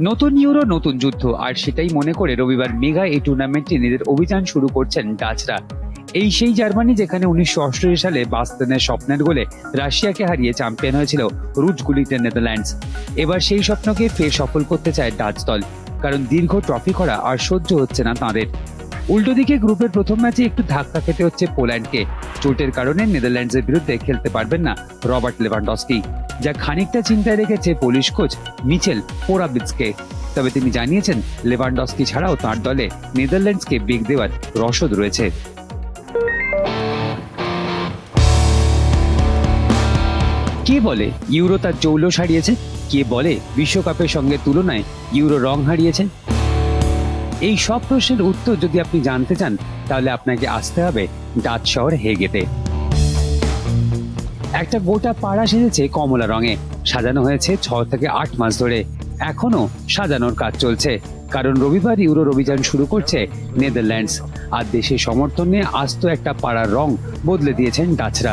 নতুন ইউরো নতুন যুদ্ধ, আর সেটাই মনে করে রবিবার মেগা এই টুর্নামেন্টে নিজেদের অভিযান শুরু করছেন ডাচরা। এই সেই জার্মানি যেখানে উনিশশো অষ্টআশি সালে বাস্তেনের স্বপ্নের গোলে রাশিয়াকে হারিয়ে চ্যাম্পিয়ন হয়েছিল রুট গুলিতে নেদারল্যান্ডস। এবার সেই স্বপ্নকে ফের সফল করতে চায় ডাচ দল, কারণ দীর্ঘ ট্রফি করা আর সহ্য হচ্ছে না তাঁদের। উল্টো দিকে গ্রুপের প্রথম ম্যাচে একটু ধাক্কা খেতে হচ্ছে পোল্যান্ডকে। চোটের কারণে নেদারল্যান্ডসের বিরুদ্ধে খেলতে পারবেন না রবার্ট লেভানডস্কি। যা খানিকটা চিন্তায় রেখেছে পোলিশ কোচ মিচেল পোরাবিৎসকে। তবে তিনি জানিয়েছেন, লেভানডস্কি ছাড়াও তার দলে নেদারল্যান্ডসকে বেগ দেওয়ার রসদ রয়েছে। কে বলে ইউরো তার জৌলস হারিয়েছে কে বলে বিশ্বকাপের সঙ্গে তুলনায় ইউরো রং হারিয়েছে? এই সব প্রশ্নের উত্তর যদি আপনি জানতে চান, তাহলে আপনাকে আসতে হবে ডাচ শহর হেগেতে। একটা গোটা পাড়া সেজেছে কমলা রঙে। সাজানো হয়েছে ছ থেকে আট মাস ধরে। এখনও সাজানোর কাজ চলছে। কারণ রবিবার ইউরোর অভিযান শুরু করছে নেদারল্যান্ডস। আর দেশের সমর্থন নিয়ে আস্ত একটা পাড়ার রং বদলে দিয়েছেন ডাচরা।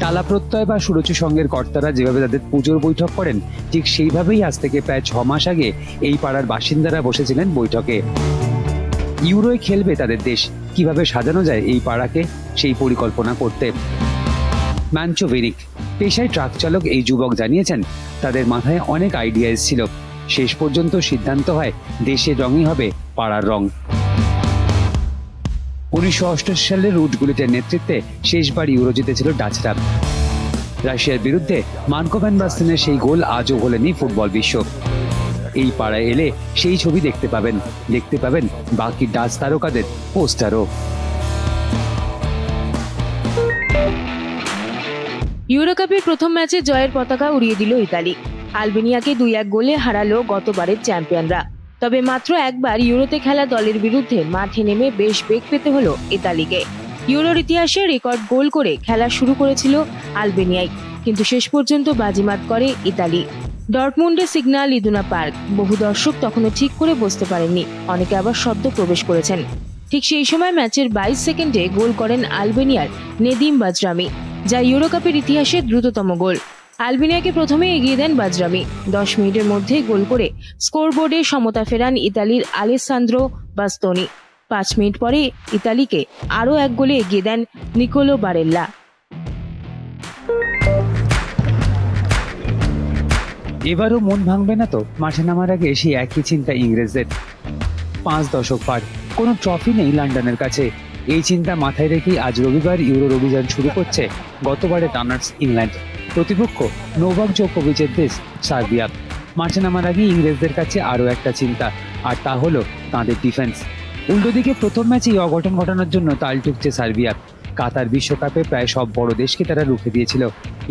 টালা প্রত্যয় বা সুরুচি সঙ্গের কর্তারা যেভাবে তাদের পুজোর বৈঠক করেন, ঠিক সেইভাবেই আজ থেকে প্রায় ছ মাস আগে এই পাড়ার বাসিন্দারা বসেছিলেন বৈঠকে। ইউরোয় খেলবে তাদের দেশ। কীভাবে সাজানো যায় এই পাড়াকে, সেই পরিকল্পনা করতে। ম্যানচোভেরিক পেশায় ট্রাক চালক এই যুবক জানিয়েছেন, তাদের মাথায় অনেক আইডিয়া এসেছিল শেষ পর্যন্ত সিদ্ধান্ত হয় দেশের রঙই হবে পাড়ার রং। উনিশশো অষ্টাশি সালে রুটগুলিতে নেতৃত্বে শেষবার ইউরো জিতেছিল ডাচরা। রাশিয়ার বিরুদ্ধে মার্কো ভ্যান বাস্তেনের সেই গোল আজও হলেনি ফুটবল বিশ্ব। এই পাড়ায় এলে সেই ছবি দেখতে পাবেন। দেখতে পাবেন বাকি ডাচ তারকাদের পোস্টারও। ইউরোকাপের প্রথম ম্যাচে জয়ের পতাকা উড়িয়ে দিল ইতালি। আলবেনিয়াকে দুই এক গোলে হারালো গতবারের চ্যাম্পিয়নরা। তবে মাত্র একবার ইউরোতে খেলা দলের বিরুদ্ধে মাঠে নেমে বেশ বেগ পেতে হলো ইতালিকে। ইউরোর ইতিহাসে রেকর্ড গোল করে খেলা শুরু করেছিল আলবেনিয়ায় কিন্তু শেষ পর্যন্ত বাজিমাত করে ইতালি। ডর্টমুন্ডে সিগনাল ইদুনা পার্ক। বহু দর্শক তখনও ঠিক করে বসতে পারেননি। অনেকে আবার সদ্য প্রবেশ করেছেন। ঠিক সেই সময় ম্যাচের বাইশ সেকেন্ডে গোল করেন আলবেনিয়ার নেদিম বাজরামি, যা ইউরোকাপের ইতিহাসে দ্রুততম গোল। আলবেনিয়াকে প্রথমে এগিয়ে দেন বাজরামি। দশ মিনিটের মধ্যেই গোল করে স্কোরবোর্ডে সমতা ফেরান ইতালির আলেসান্দ্রো বাস্তনি। পাঁচ মিনিট পরে ইতালিকে আরও এক গোলে এগিয়ে দেন নিকোলো বারেল্লা। এবারও মন ভাঙবে না তো? মাঠে নামার আগে সেই একই চিন্তা ইংরেজদের। পাঁচ দশক পার, কোনো ট্রফি নেই লন্ডনের কাছে। এই চিন্তা মাথায় রেখেই আজ রবিবার ইউরোর অভিযান শুরু করছে গতবারে টানার্স ইংল্যান্ড। প্রতিপক্ষ নোভাক জোকোভিচের দেশ, সার্বিয়া। মাঠে নামার আগে ইংরেজদের কাছে আরও একটা চিন্তা, আর তা হলো তাঁদের ডিফেন্স উল্টো দিকে প্রথম ম্যাচেই অঘটন ঘটানোর জন্য তাল টুকছে সার্বিয়া কাতার বিশ্বকাপে প্রায় সব বড় দেশকে তারা রুখে দিয়েছিল।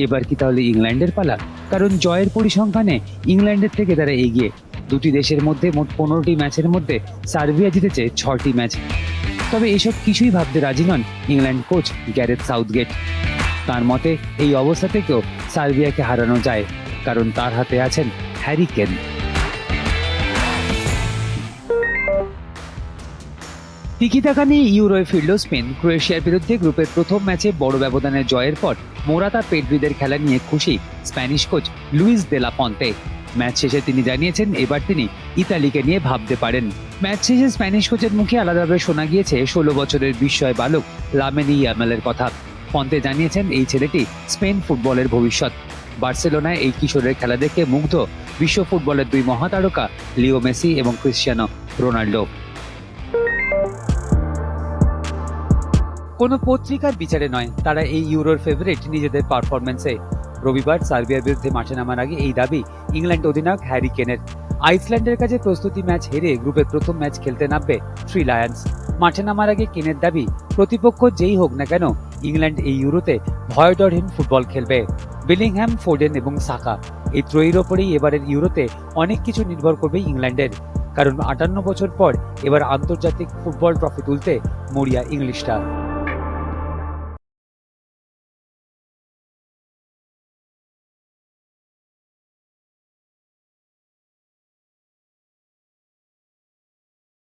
এবার কি তাহলে ইংল্যান্ডের পালা? কারণ জয়ের পরিসংখ্যানে ইংল্যান্ডের থেকে তারা এগিয়ে। দুটি দেশের মধ্যে মোট পনেরোটি ম্যাচের মধ্যে সার্বিয়া জিতেছে ছটি ম্যাচ। তবে এসব কিছুই ভাবতে রাজি নন ইংল্যান্ড কোচ গ্যারেথ সাউথগেট। তার মতে, এই অবস্থা থেকেও সার্বিয়াকে হারানো যায়, কারণ তার হাতে আছেন হ্যারি কেন। টিকিটাকা নিয়ে ইউরোয় ফিরল স্পেন। ক্রোয়েশিয়ার বিরুদ্ধে গ্রুপের প্রথম ম্যাচে বড় ব্যবধানে জয়ের পর মোরাতা পেড্রিদের খেলা নিয়ে খুশি Spanish coach Luis de la Fuente match শেষে তিনি জানিয়েছেন, এবার তিনি ইতালিকে নিয়ে ভাবতে পারেন। ম্যাচ শেষে স্প্যানিশ কোচের মুখে আলাদাভাবে শোনা গিয়েছে ষোলো বছরের বিস্ময় বালক লামেনি ইয়ামেলের কথা। পন্তে জানিয়েছেন, এই ছেলেটি স্পেন ফুটবলের ভবিষ্যৎ। বার্সেলোনায় এই কিশোরের খেলা দেখে মুগ্ধ বিশ্ব ফুটবলের দুই মহাতারকা লিও মেসি এবং ক্রিশ্চিয়ানো রোনাল্ডো। কোনো পত্রিকার বিচারে নয়, তারা এই ইউরোর ফেভারিট নিজেদের পারফরমেন্সে রবিবার সার্বিয়ার বিরুদ্ধে মাঠে নামার আগে এই দাবি ইংল্যান্ড অধিনায়ক হ্যারি কেনের। আইসল্যান্ডের কাছে প্রস্তুতি ম্যাচ হেরে গ্রুপের প্রথম ম্যাচ খেলতে নামবে থ্রি লায়ন্স। মাঠে নামার আগে কেনের দাবি, প্রতিপক্ষ যেই হোক না কেন, ইংল্যান্ড এই ইউরোতে ভয়ডরহীন ফুটবল খেলবে। বিলিংহ্যাম ফোর্ডেন এবং সাকা, এই ত্রয়ীর ওপরেই এবারের ইউরোতে অনেক কিছু নির্ভর করবে ইংল্যান্ডের। কারণ আটান্ন বছর পর এবার আন্তর্জাতিক ফুটবল ট্রফি তুলতে মরিয়া ইংলিশরা।